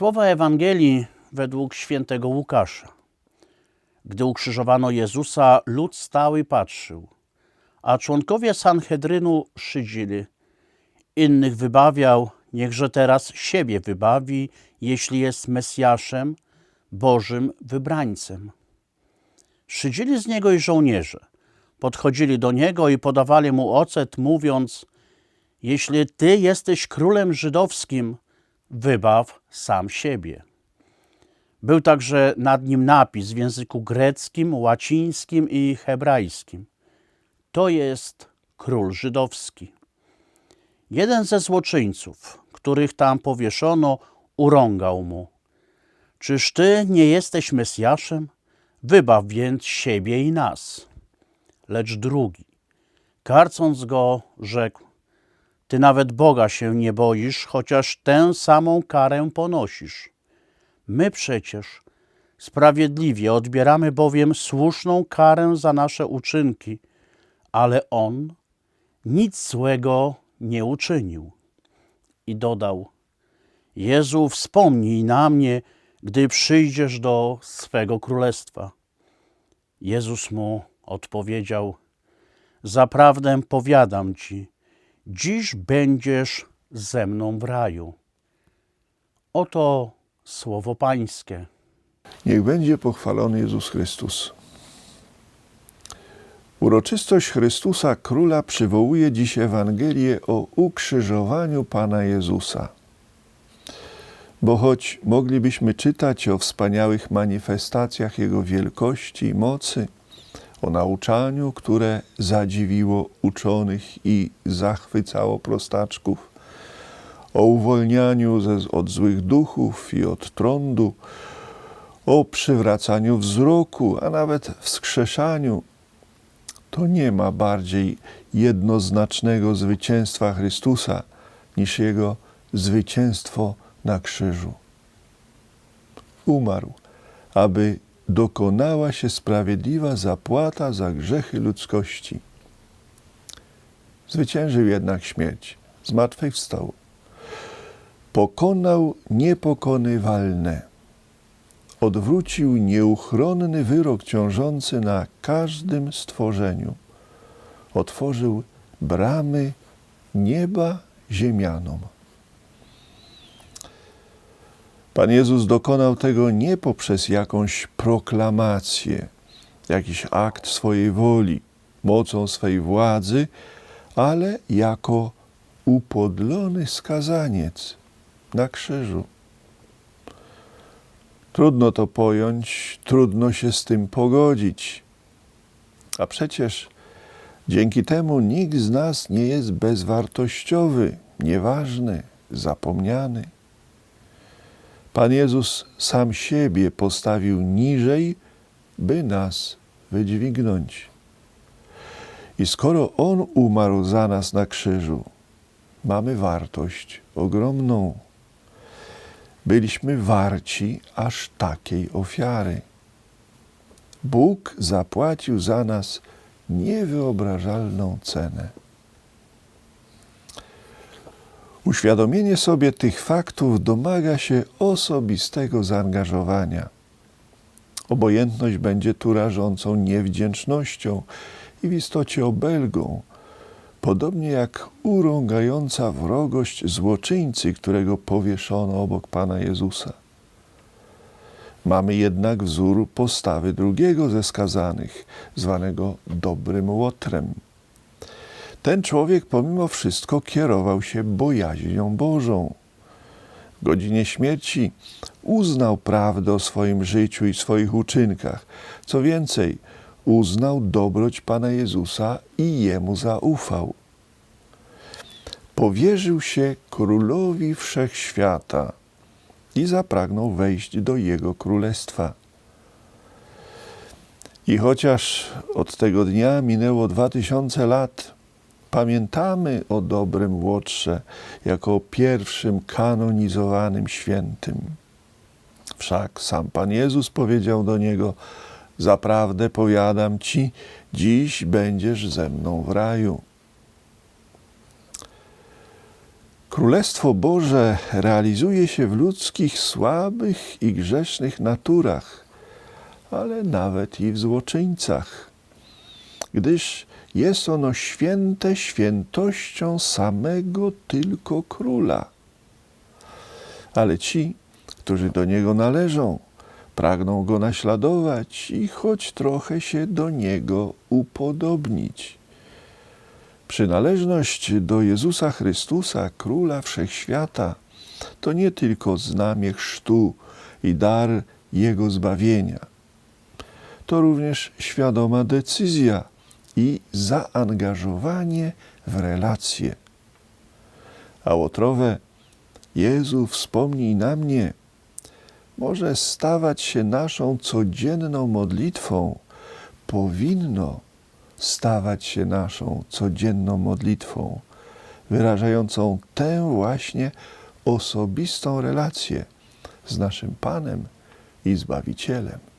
Słowa Ewangelii według świętego Łukasza. Gdy ukrzyżowano Jezusa, lud stał i patrzył, a członkowie Sanhedrynu szydzili. Innych wybawiał, niechże teraz siebie wybawi, jeśli jest Mesjaszem, Bożym wybrańcem. Szydzili z niego i żołnierze. Podchodzili do niego i podawali mu ocet, mówiąc: Jeśli ty jesteś królem żydowskim, wybaw sam siebie. Był także nad nim napis w języku greckim, łacińskim i hebrajskim. To jest król żydowski. Jeden ze złoczyńców, których tam powieszono, urągał mu: Czyż ty nie jesteś Mesjaszem? Wybaw więc siebie i nas. Lecz drugi, karcąc go, rzekł: Ty nawet Boga się nie boisz, chociaż tę samą karę ponosisz. My przecież sprawiedliwie odbieramy bowiem słuszną karę za nasze uczynki, ale on nic złego nie uczynił. I dodał: Jezu, wspomnij na mnie, gdy przyjdziesz do swego królestwa. Jezus mu odpowiedział: Zaprawdę powiadam ci, dziś będziesz ze mną w raju. Oto słowo Pańskie. Niech będzie pochwalony Jezus Chrystus. Uroczystość Chrystusa Króla przywołuje dziś Ewangelię o ukrzyżowaniu Pana Jezusa. Bo choć moglibyśmy czytać o wspaniałych manifestacjach Jego wielkości i mocy, o nauczaniu, które zadziwiło uczonych i zachwycało prostaczków, o uwolnianiu ze, od złych duchów i od trądu, o przywracaniu wzroku, a nawet wskrzeszaniu, to nie ma bardziej jednoznacznego zwycięstwa Chrystusa niż Jego zwycięstwo na krzyżu. Umarł, aby dokonała się sprawiedliwa zapłata za grzechy ludzkości. Zwyciężył jednak śmierć, zmartwychwstał. Pokonał niepokonywalne. Odwrócił nieuchronny wyrok ciążący na każdym stworzeniu. Otworzył bramy nieba ziemianom. Pan Jezus dokonał tego nie poprzez jakąś proklamację, jakiś akt swojej woli, mocą swej władzy, ale jako upodlony skazaniec na krzyżu. Trudno to pojąć, trudno się z tym pogodzić. A przecież dzięki temu nikt z nas nie jest bezwartościowy, nieważny, zapomniany. Pan Jezus sam siebie postawił niżej, by nas wydźwignąć. I skoro On umarł za nas na krzyżu, mamy wartość ogromną. Byliśmy warci aż takiej ofiary. Bóg zapłacił za nas niewyobrażalną cenę. Uświadomienie sobie tych faktów domaga się osobistego zaangażowania. Obojętność będzie tu rażącą niewdzięcznością i w istocie obelgą, podobnie jak urągająca wrogość złoczyńcy, którego powieszono obok Pana Jezusa. Mamy jednak wzór postawy drugiego ze skazanych, zwanego dobrym łotrem. Ten człowiek pomimo wszystko kierował się bojaźnią Bożą. W godzinie śmierci uznał prawdę o swoim życiu i swoich uczynkach. Co więcej, uznał dobroć Pana Jezusa i Jemu zaufał. Powierzył się Królowi Wszechświata i zapragnął wejść do Jego Królestwa. I chociaż od tego dnia minęło dwa tysiące lat, pamiętamy o dobrym Łotrze jako o pierwszym kanonizowanym świętym. Wszak sam Pan Jezus powiedział do niego: Zaprawdę powiadam ci, dziś będziesz ze mną w raju. Królestwo Boże realizuje się w ludzkich słabych i grzesznych naturach, ale nawet i w złoczyńcach, gdyż jest ono święte świętością samego tylko króla. Ale ci, którzy do niego należą, pragną go naśladować i choć trochę się do niego upodobnić. Przynależność do Jezusa Chrystusa, Króla Wszechświata, to nie tylko znamie chrztu i dar Jego zbawienia. To również świadoma decyzja i zaangażowanie w relacje. A łotrowe Jezu, wspomnij na mnie, może stawać się naszą codzienną modlitwą, powinno stawać się naszą codzienną modlitwą, wyrażającą tę właśnie osobistą relację z naszym Panem i Zbawicielem.